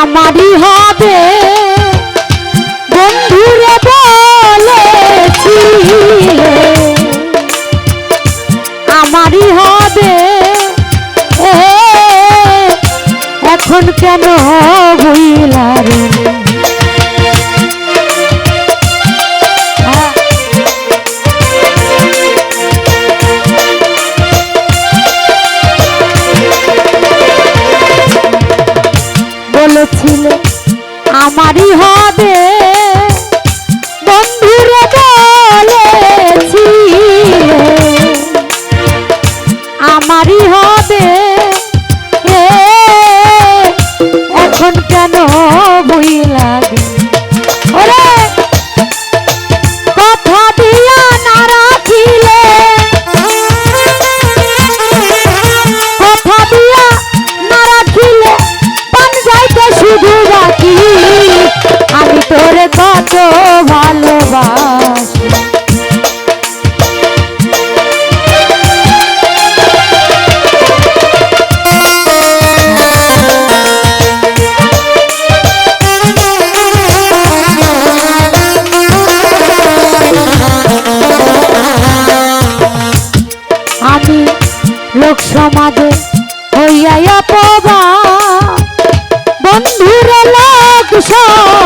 আমারই হবে। বন্ধুরে বলেছিল আমারই হবে। এখন কেন ভুইলারে কত ভালোবাসি। আমি লোক সমাজে হইয়া পবা বন্ধুর লোক সমাজে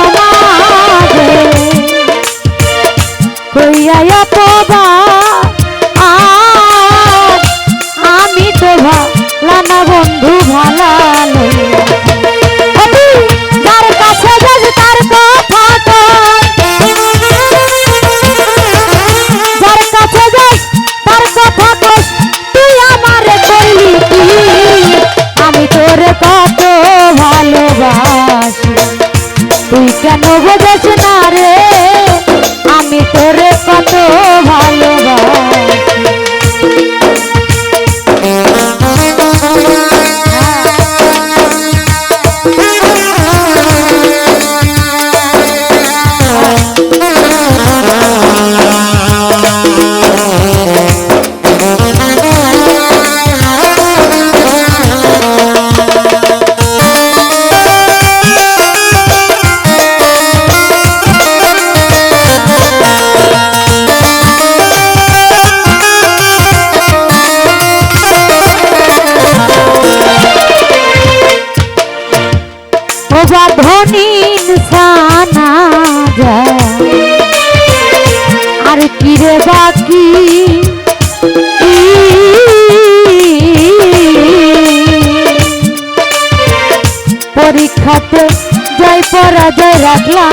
বাকি পরীক্ষাতে জয় পরাজয় রাখলাম।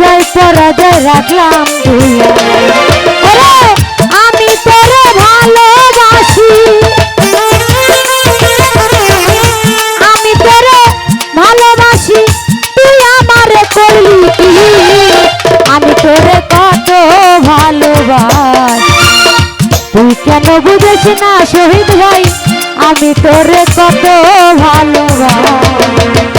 যাই পরাজয় রাখলাম আমি তোরে ভালোবাসি। আমি তোরে ভালোবাসি, তুই আমারে করলি আমি তোরে কত ভালোবাসি। তুই কেন বুঝেছ না, শহীদ ভাই? আমি তোরে কত ভালোবাসি।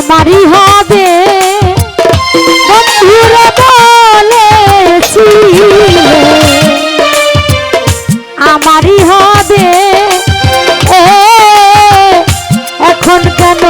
আমারই হবে। বন্ধুরা আমারই হবে। এখন কেন